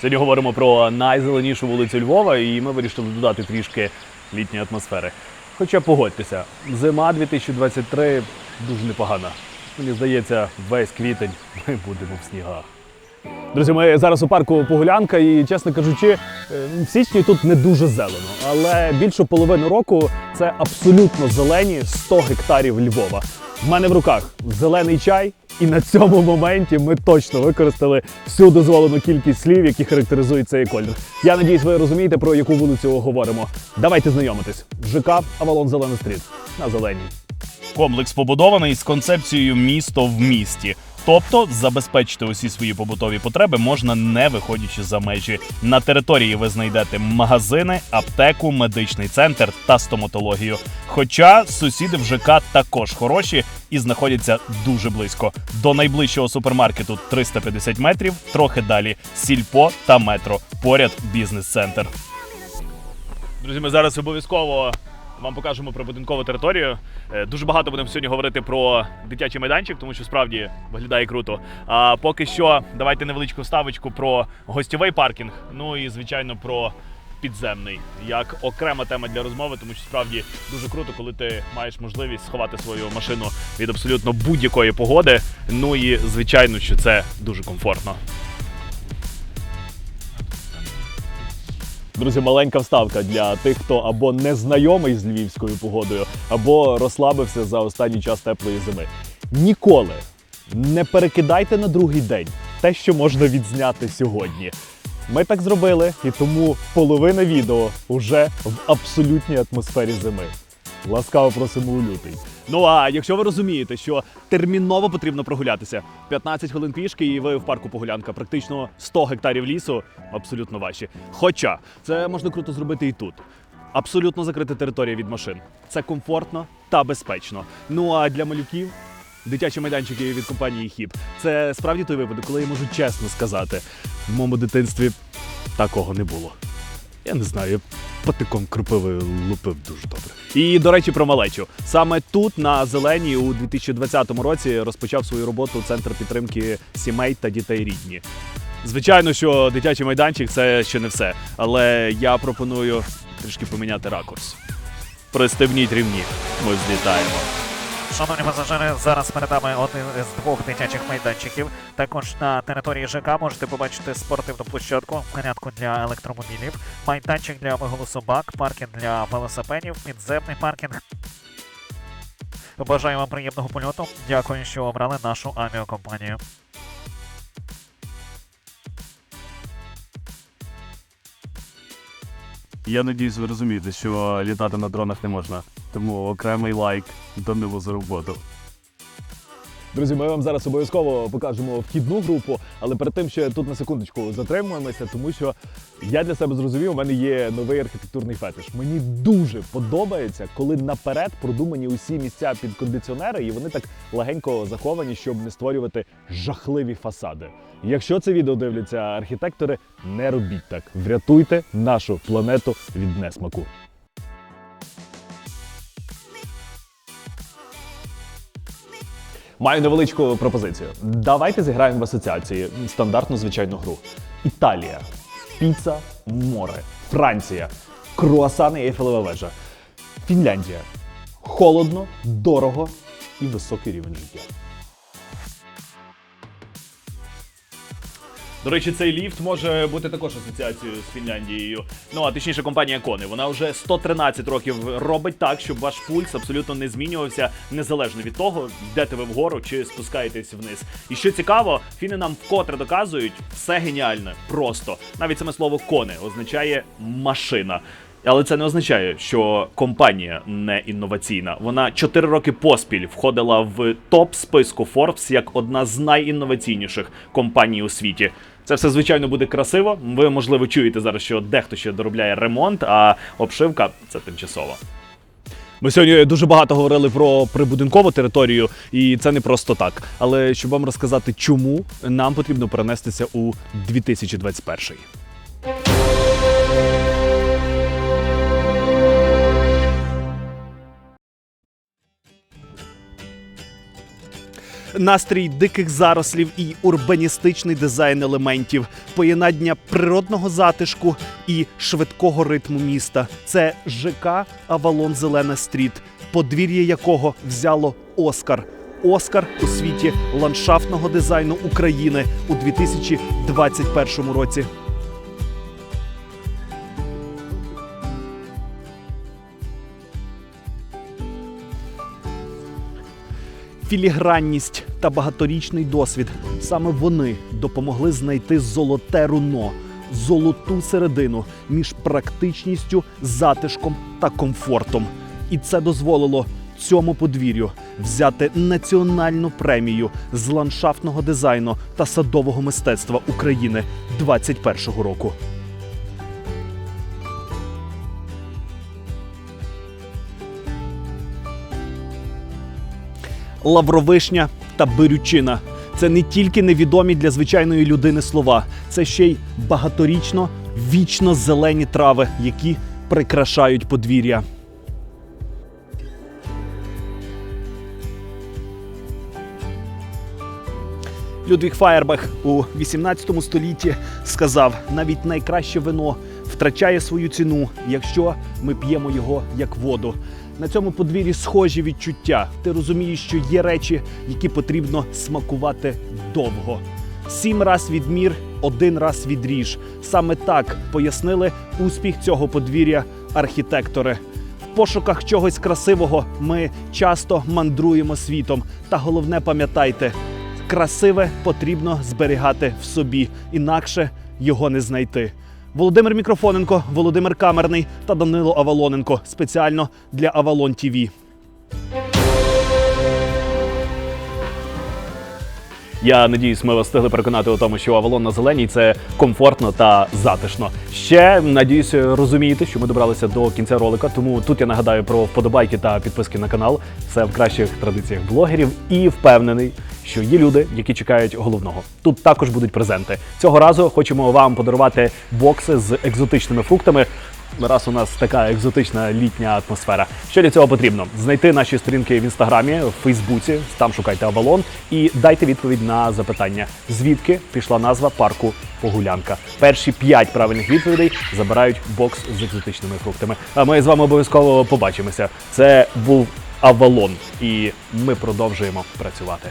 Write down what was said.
Сьогодні говоримо про найзеленішу вулицю Львова, і ми вирішили додати трішки літньої атмосфери. Хоча погодьтеся, зима 2023 дуже непогана. Мені здається, весь квітень ми будемо в снігах. Друзі, ми зараз у парку Погулянка, і, чесно кажучи, е, в січні тут не дуже зелено, але більшу половину року це абсолютно зелені 100 гектарів Львова. В мене в руках зелений чай, і на цьому моменті ми точно використали всю дозволену кількість слів, які характеризують цей колір. Я надіюсь, ви розумієте, про яку вулицю говоримо. Давайте знайомитись. ЖК Авалон Зелена Стріт на зеленій. Комплекс побудований з концепцією місто в місті. Тобто забезпечити усі свої побутові потреби можна не виходячи за межі. На території ви знайдете магазини, аптеку, медичний центр та стоматологію. Хоча сусіди в ЖК також хороші і знаходяться дуже близько. До найближчого супермаркету 350 метрів, трохи далі сільпо та метро. Поряд бізнес-центр. Друзі, ми зараз обов'язково вам покажемо про будинкову територію. Е, Дуже багато будемо сьогодні говорити про дитячий майданчик, тому що справді виглядає круто. А поки що, давайте невеличку вставочку про гостьовий паркінг. Ну і звичайно про підземний як окрема тема для розмови, тому що справді дуже круто, коли ти маєш можливість сховати свою машину від абсолютно будь-якої погоди. Ну і звичайно, що це дуже комфортно. Друзі, маленька вставка для тих, хто або не знайомий з львівською погодою, або розслабився за останній час теплої зими. Ніколи не перекидайте на другий день те, що можна відзняти сьогодні. Ми так зробили, і тому половина відео вже в абсолютній атмосфері зими. Ласкаво просимо у лютий. Ну а якщо ви розумієте, що терміново потрібно прогулятися, 15 хвилин пішки, і ви в парку Погулянка, практично 100 гектарів лісу, абсолютно ваші. Хоча це можна круто зробити і тут. Абсолютно закрита територія від машин. Це комфортно та безпечно. Ну а для малюків дитячі майданчики від компанії Хіп. Це справді той випадок, коли я можу чесно сказати, в моєму дитинстві такого не було. Я не знаю, патиком крупиви лупив дуже добре. І до речі, про малечу. Саме тут, на зеленій, у 2020 році розпочав свою роботу центр підтримки сімей та дітей рідні. Звичайно, що дитячий майданчик це ще не все, але я пропоную трішки поміняти ракурс. Пристебніть рівні, ми злітаємо. Шановні пасажири, зараз перед нами один з двох дитячих майданчиків. Також на території ЖК можете побачити спортивну площадку, порядку для електромобілів, майданчик для вигулу собак, паркінг для велосипедів, підземний паркінг. Бажаю вам приємного польоту. Дякую, що обрали нашу авіакомпанію. Я надіюсь, ви розумієте, що літати на дронах не можна. Тому окремий лайк Данилу за роботу. Друзі, ми вам зараз обов'язково покажемо вхідну групу, але перед тим ще тут на секундочку затримуємося, тому що я для себе зрозумів, у мене є новий архітектурний фетиш. Мені дуже подобається, коли наперед продумані усі місця під кондиціонери, і вони так легенько заховані, щоб не створювати жахливі фасади. Якщо це відео дивляться архітектори, не робіть так. Врятуйте нашу планету від несмаку. Маю невеличку пропозицію. Давайте зіграємо в асоціації стандартну звичайну гру. Італія, піца, море, Франція, круасани і Ейфелева вежа. Фінляндія. Холодно, дорого і високий рівень життя. До речі, цей ліфт може бути також асоціацією з Фінляндією. Ну а точніше, компанія Кони. Вона вже 113 років робить так, щоб ваш пульс абсолютно не змінювався незалежно від того, йдете ви вгору чи спускаєтесь вниз. І що цікаво, фіни нам вкотре доказують все геніальне, просто навіть саме слово кони означає машина. Але це не означає, що компанія не інноваційна. Вона 4 роки поспіль входила в топ списку Forbes як одна з найінноваційніших компаній у світі. Це все звичайно буде красиво. Ви можливо чуєте зараз, що дехто ще доробляє ремонт, а обшивка це тимчасово. Ми сьогодні дуже багато говорили про прибудинкову територію, і це не просто так. Але щоб вам розказати, чому нам потрібно перенестися у 2021. Настрій диких зарослів і урбаністичний дизайн елементів, поєднання природного затишку і швидкого ритму міста. Це ЖК Авалон Зелена Стріт, подвір'я якого взяло Оскар. Оскар у світі ландшафтного дизайну України у 2021 році. Філігранність та багаторічний досвід саме вони допомогли знайти золоте руно, золоту середину між практичністю, затишком та комфортом. І це дозволило цьому подвір'ю взяти національну премію з ландшафтного дизайну та садового мистецтва України 2021 року. Лавровишня та бирючина. Це не тільки невідомі для звичайної людини слова, це ще й багаторічно вічно зелені трави, які прикрашають подвір'я. Людвіг Фаєрбах у 18 столітті сказав: навіть найкраще вино втрачає свою ціну, якщо ми п'ємо його як воду. На цьому подвір'ї схожі відчуття. Ти розумієш, що є речі, які потрібно смакувати довго. Сім раз відмір, один раз відріж. Саме так пояснили успіх цього подвір'я архітектори. В пошуках чогось красивого ми часто мандруємо світом. Та головне пам'ятайте, красиве потрібно зберігати в собі, інакше його не знайти. Володимир Мікрофоненко, Володимир Камерний та Данило Авалоненко спеціально для Авалон ТІВІ. Я надіюсь, ми вас встигли переконати у тому, що Авалон на зеленій це комфортно та затишно. Ще надіюсь, розумієте, що ми добралися до кінця ролика. Тому тут я нагадаю про вподобайки та підписки на канал. Це в кращих традиціях блогерів. І впевнений, що є люди, які чекають головного. Тут також будуть презенти. Цього разу хочемо вам подарувати бокси з екзотичними фруктами. Раз у нас така екзотична літня атмосфера. Що для цього потрібно? Знайти наші сторінки в інстаграмі, в Фейсбуці, там шукайте Авалон, і дайте відповідь на запитання, звідки пішла назва парку Погулянка. Перші п'ять правильних відповідей забирають бокс з екзотичними фруктами. А ми з вами обов'язково побачимося. Це був Авалон, і ми продовжуємо працювати.